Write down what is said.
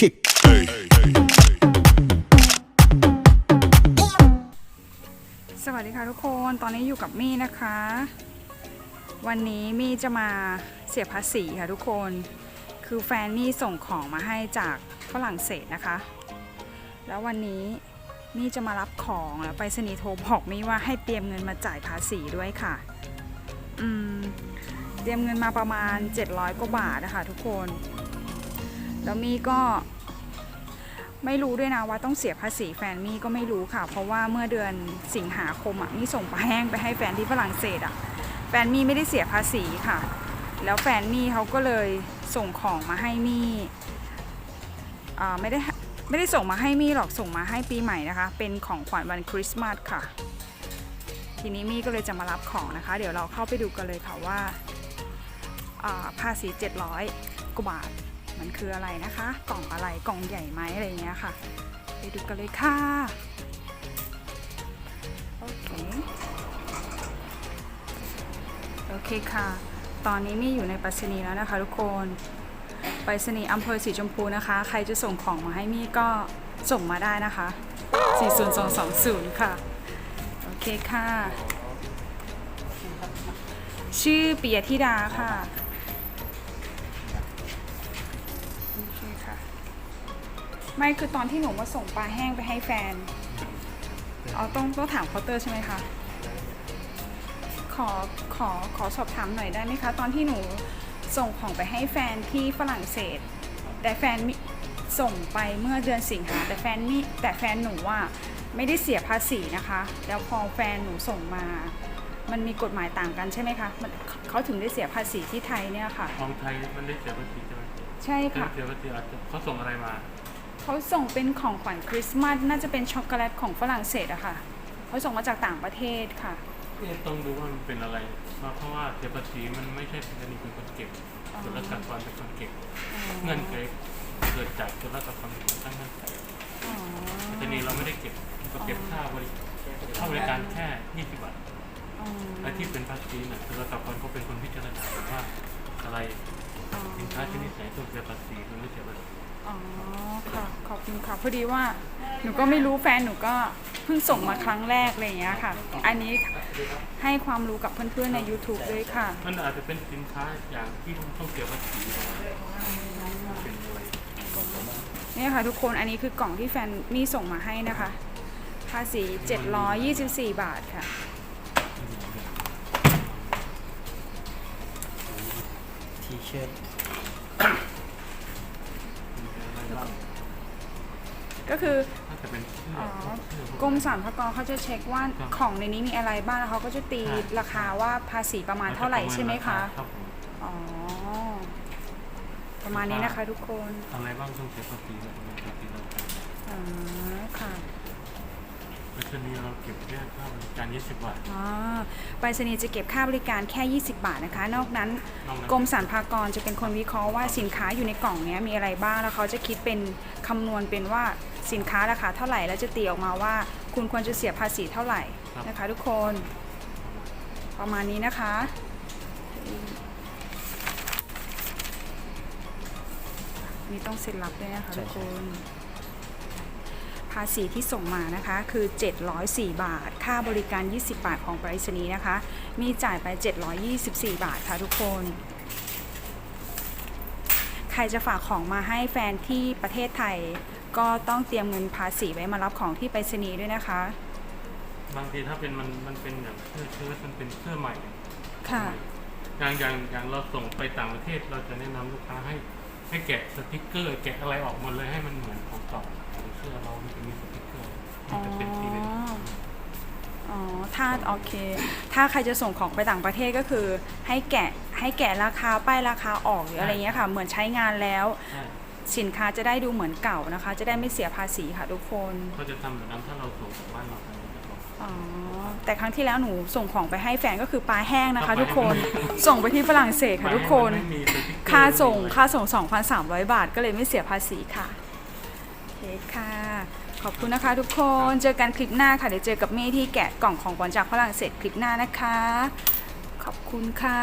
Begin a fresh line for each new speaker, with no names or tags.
kick.
สวัสดีค่ะทุกคน ตอนนี้อยู่กับมี่นะคะ วันนี้มี่จะมาเสียภาษีค่ะทุกคน คือแฟนมี่ส่งของมาให้จากฝรั่งเศสนะคะ แล้ววันนี้มี่จะมารับของแล้วไปรษณีโทรบอกมี่ว่าให้เตรียมเงินมาจ่ายภาษีด้วยค่ะ อืม เตรียมเงินมาประมาณ 700กว่าบาทนะคะทุกคน แล้วมี่ก็ไม่รู้ด้วยนะว่าต้องเสียภาษีแฟนมี่ก็ไม่รู้ค่ะ เพราะว่าเมื่อเดือนสิงหาคมอะมี่ส่งปลาแห้งไปให้แฟนที่ฝรั่งเศสอะแฟนมี่ไม่ได้เสียภาษีค่ะ แล้วแฟนมี่เขาก็เลยส่งของมาให้มี่ไม่ได้ไม่ได้ส่งมาให้มี่หรอกส่งมาให้ปีใหม่นะคะ เป็นของขวัญวันคริสต์มาสค่ะ ทีนี้มี่ก็เลยจะมารับของนะคะ เดี๋ยวเราเข้าไปดูกันเลยค่ะว่าอ่าภาษี 700กว่าบาท มันคืออะไรนะคะ กล่องอะไรกล่องใหญ่ไหมอะไรเงี้ยค่ะ ไปดูกันเลยค่ะ โอเคโอเคค่ะ ตอนนี้มี่อยู่ในปรษณีแล้วนะคะทุกคนไปรษณีอำเภอสีชมพูนะคะ ใครจะส่งของมาให้มี่ก็ส่งมาได้นะคะ 40220 ค่ะ โอเคค่ะ ชื่อปิยธิดาค่ะ ไม่คือตอนที่หนูมาส่งปลาแห้งไปให้แฟนเอาต้องต้องถามเคาน์เตอร์ใช่ไหมคะขอขอขอสอบถามหน่อยได้ไหมคะ ตอนที่หนูส่งของไปให้แฟนที่ฝรั่งเศส แต่แฟนมิส่งไปเมื่อเดือนสิงหาแต่แฟนมิแต่แฟนหนูว่าไม่ได้เสียภาษีนะคะ แล้วพอแฟนหนูส่งมา มันมีกฎหมายต่างกันใช่ไหมคะมันเขาถึงได้เสียภาษีที่ไทยเนี่ยค่ะ
ของไทยมันได้เสียภาษีใช่ไหม
ใช่
ไม่
ค่ะ
เสียภาษีอาจจะเขาส่งอะไรมา
เขาส่งเป็นของขวัญคริสต์มาสน่าจะเป็นช็อกโกแลตของฝรั่งเศสอะค่ะเขาส่งมาจากต่างประเทศค่ะ
เอ๊ะต้องดูว่ามันเป็นอะไรเพราะว่าเสียภาษีมันไม่ใช่เป็นนีเป็นคนเก็บ
อ๋อ
จุลกากรเป็นคนเก็บเงินเก็บเกิดจากจุลกากรเป็นคนตั้งเงื่อนไข
อ๋อ
แต่นี่เราไม่ได้เก็บเราเก็บค่าบริค่าบริการแค่20บาท
อ๋อ
ไอ้ที่เป็นภาษีเนี่ยจุลกากรเขาเป็นคนพิจารณาว่าอะไร สินค้าชนิดไหนต้องเสียภาษีหรือไม่เสียภาษี
อ๋อค่ะขอบคุณค่ะพอดีว่าหนูก็ไม่รู้แฟนหนูก็เพิ่งส่งมาครั้งแรกอะไรอย่างเงี้ยค่ะ อันนี้ให้ความรู้กับเพื่อนๆใน YouTube ด้วยค่ะ
มันอาจจะเป็นสินค้าอย่างที่ต้องเสียภาษีเป็นอะไร
เนี่ยค่ะทุกคนอันนี้คือกล่องที่แฟนมี่ส่งมาให้นะคะ ภาษี 724 บาทค่ะ
ที เชิร์ต
อะไรบ้าง
ก็คือ
น่าจะเป็นเสื้อ
อ๋อ
เสื้อก
รมสรรพากรเขาจะเช็คว่า
ครับ
ของในนี้มีอะไรบ้างแล้วเขาก็จะตีราคาว่าภาษีประมาณเท่าไหร่ใช่ไหมคะ
ครับผม
อ๋อประมาณนี้นะคะทุกคน
อะไรบ้างต้องเสียภาษีแล้วต้องเสียภาษีแล้ว
อ๋อค่ะ
ไปรษณีย์เราเก็บแค่ค่าบริการ 20 บาท
อ๋อไปรษณีย์จะเก็บค่าบริการแค่ 20 บาทนะคะ นอกนั้น
นอกนั้น
กรมสรรพากรจะเป็นคนวิเคราะห์ว่าสินค้าอยู่ในกล่องเนี้ยมีอะไรบ้าง แล้วเขาจะคิดเป็นคำนวณเป็นว่าสินค้าราคาเท่าไหร่ แล้วจะตีออกมาว่า คุณควรจะเสียภาษีเท่าไหร่นะคะ ทุกคน ประมาณนี้นะคะ มีต้องเซ็นรับด้วยนะคะทุกคนภาษีที่ส่งมานะคะ คือ 704 บาท ค่าบริการ 20 บาทของไปรษณีย์นะคะ มีจ่ายไป 724 บาทค่ะทุกคน ใครจะฝากของมาให้แฟนที่ประเทศไทย ก็ต้องเตรียมเงินภาษีไว้มารับของที่ไปรษณีย์ด้วยนะคะ
บางทีถ้าเป็นมันมันเป็นอย่างเสื้อเชิ้ตมันเป็นเสื้อใหม่
ค่ะ
อย่างอย่างอย่างเราส่งไปต่างประเทศเราจะแนะนำลูกค้าให้ ให้แกะสติกเกอร์ แกะอะไรออกหมดเลยให้มันเหมือนของเก่าของเสื้อเรามันจะมีสติกเกอร์มันจะเป็นที่เป็น
อ๋ออ๋อ ถ้าโอเค ถ้าใครจะส่งของไปต่างประเทศก็คือ ให้แกะให้แกะราคาป้ายราคาออกหรืออะไรเงี้ยค่ะ เหมือนใช้งานแล้ว
ใช่
สินค้าจะได้ดูเหมือนเก่านะคะ จะได้ไม่เสียภาษีค่ะทุกคน
เขาจะทำแบบนั้นถ้าเราส่งจากบ้านเราไปนะครับ
อ๋อ แต่ครั้งที่แล้วหนูส่งของไปให้แฟนก็คือปลาแห้งนะคะ
ปลาแห้ง
ทุกคน ส่งไปที่ฝรั่งเศสค่ะทุกคน
ไม่มีสติ๊กเกอร์
ค่าส่ง
ไม่มีอะไร
ค่าส่ง 2,300 บาท ก็เลยไม่เสียภาษีค่ะโอเคค่ะ ขอบคุณนะคะทุกคน เจอกันคลิปหน้าค่ะ เดี๋ยวเจอกับเมย์ที่แกะกล่องของขวัญจากฝรั่งเศสคลิปหน้านะคะ ขอบคุณค่ะ